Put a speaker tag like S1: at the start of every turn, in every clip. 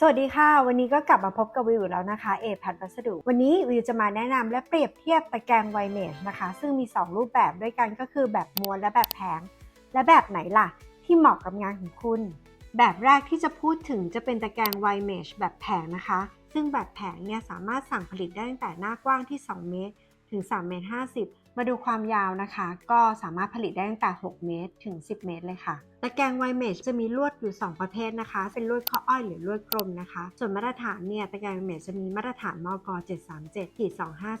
S1: สวัสดีค่ะ วันนี้ก็กลับมาพบกับวิวแล้วนะคะเอพันวัสดุ วันนี้วิวจะมาแนะนำและเปรียบเทียบตะแกรงไวเมชนะคะ ซึ่งมี 2 รูปแบบด้วยกันก็คือแบบม้วนและแบบแผง และแบบไหนล่ะ ที่เหมาะกับงานของคุณ แบบแรกที่จะพูดถึงจะเป็นตะแกรงไวเมชแบบแผงนะคะ ซึ่งแบบแผงเนี่ยสามารถสั่งผลิตได้ตั้งแต่หน้ากว้างที่ 2 เมตร ถึง3เมตร50 มาดูความยาวนะคะ ก็สามารถผลิตได้ตั้งแต่ 6 เมตรถึง 10 เมตรเลยค่ะตะแกรงไวเมชจะมีลวดอยู่ 2 ประเภทนะคะ เป็นลวดข้ออ้อยหรือลวดกลมนะคะ ส่วนมาตรฐานเนี่ยตะแกรงไวเมชจะมีมาตรฐานมก737ขีด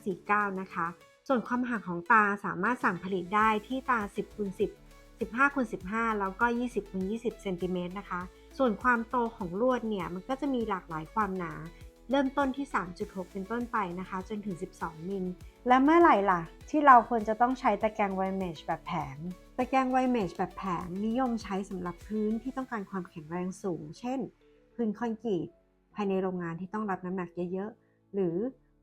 S1: 2549 นะคะ ส่วนความห่างของตาสามารถสั่งผลิตได้ที่ตา 10คูณ10 15คูณ15 แล้วก็ 20คูณ20เซนติเมตรนะคะ ส่วนความโตของลวดเนี่ยมันก็จะมีหลากหลายความหนา เริ่มต้นที่ 3.6 เป็นต้นไปนะคะ จนถึง 12 มิล และเมื่อไหร่ล่ะ ที่เราควรจะต้องใช้ตะแกรงไวเมชแบบแผง ตะแกรงไวเมชแบบแผงนิยมใช้สำหรับพื้นที่ต้องการความแข็งแรงสูง เช่น พื้นคอนกรีตภายในโรงงานที่ต้องรับน้ำหนักเยอะๆ หรือ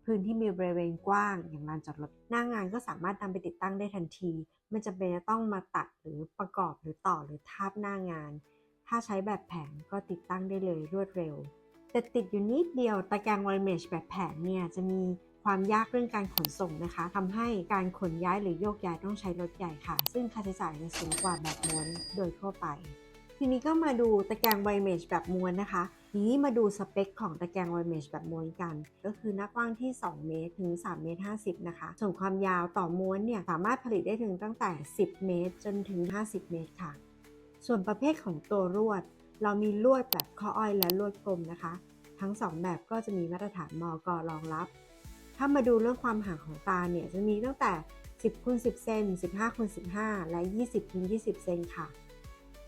S1: พื้นที่มีบริเวณกว้าง อย่างลานจอดรถหน้างานก็สามารถนำไปติดตั้งได้ทันทีไม่จำเป็นจะต้องมาตัดหรือประกอบหรือต่อหรือทาบหน้างาน ถ้าใช้แบบแผงก็ติดตั้งได้เลยรวดเร็ว แต่ติดอยู่นิดเดียวตะแกรงไวเมชแบบแผงเนี่ยจะมีความยากเรื่องการขนส่งนะคะทำให้การขนย้ายหรือโยกย้ายต้องใช้รถใหญ่ค่ะ ซึ่งค่าใช้จ่ายจะสูงกว่าแบบม้วนโดยทั่วไป ทีนี้ก็มาดูตะแกรงไวเมชแบบม้วนนะคะทีนี้มาดูสเปคของตะแกรงไวเมชแบบม้วนกัน ก็คือหน้ากว้างที่ 2 เมตรถึง 3 เมตร 50 นะคะ ส่วนความยาวต่อม้วนเนี่ยสามารถผลิตได้ถึงตั้งแต่ 10 เมตร จนถึง 50 เมตรค่ะ ส่วนประเภทของตัวลวด เรามีลวดแบบข้ออ้อยและลวดกลมนะคะ ทั้ง 2 แบบก็จะมีมาตรฐานมอกรองรับ ถ้ามาดูเรื่องความห่างของตาเนี่ยจะมีตั้งแต่ 10คูณ10 เซน 15คูณ15 และ 20คูณ20 เซนค่ะ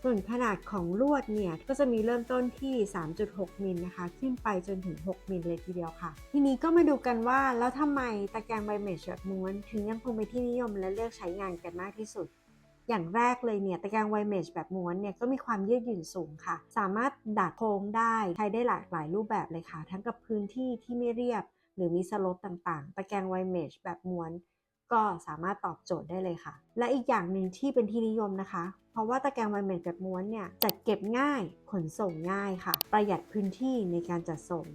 S1: ส่วนขนาดของลวดเนี่ยก็จะมีเริ่มต้นที่ 3.6 มิลนะคะ ขึ้นไปจนถึง 6 มิลเลยทีเดียวค่ะ ทีนี้ก็มาดูกันว่าแล้วทำไมตะแกรงไบเมชแบบม้วน ถึงยังคงเป็นที่นิยมและเลือกใช้งานกันมากที่สุด อย่างแรกเลยเนี่ยตะแกรงไวเมชแบบม้วนเนี่ยก็มีความยืดหยุ่นสูงค่ะ สามารถดัดโค้งได้ใช้ได้หลากหลายรูปแบบเลยค่ะ ทั้งกับพื้นที่ที่ไม่เรียบ หรือมีสลปต่างๆ ตะแกรงไวเมชแบบม้วน ก็สามารถตอบโจทย์ได้เลยค่ะ และอีกอย่างหนึ่งที่เป็นที่นิยมนะคะ เพราะว่าตะแกรงไวเมชแบบม้วนเนี่ยจัดเก็บง่ายขนส่งง่ายค่ะ ประหยัดพื้นที่ในการจัดส่ง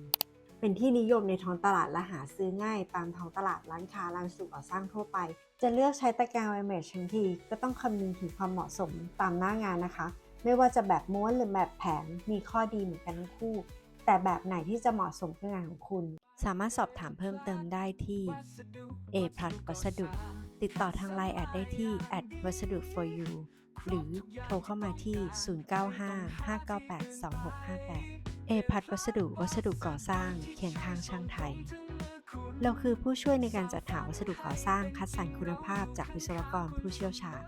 S1: เป็นที่นิยมในท้องตลาดและหาซื้อง่ายตามท้องตลาดร้านค้าร้านสุก่อสร้างทั่วไป จะเลือกใช้ตะแกรงไวเมชทั้งทีก็ต้องคำนึงถึงความเหมาะสมตามหน้างานนะคะ ไม่ว่าจะแบบม้วนหรือแบบแผงมีข้อดีเหมือนกันทั้งคู่ แต่แบบไหนที่จะเหมาะสมกับงานของคุณ สามารถสอบถามเพิ่มเติมได้ที่ A พลัสวัสดุติดต่อทางไลน์แอดได้ที่ at วัสดุ for you หรือโทรเข้ามาที่ 0955982658 เอพัดวัสดุวัสดุก่อสร้างเคียงข้างช่างไทย เราคือผู้ช่วยในการจัดหาวัสดุก่อสร้างคัดสรรคุณภาพจากวิศวกรผู้เชี่ยวชาญ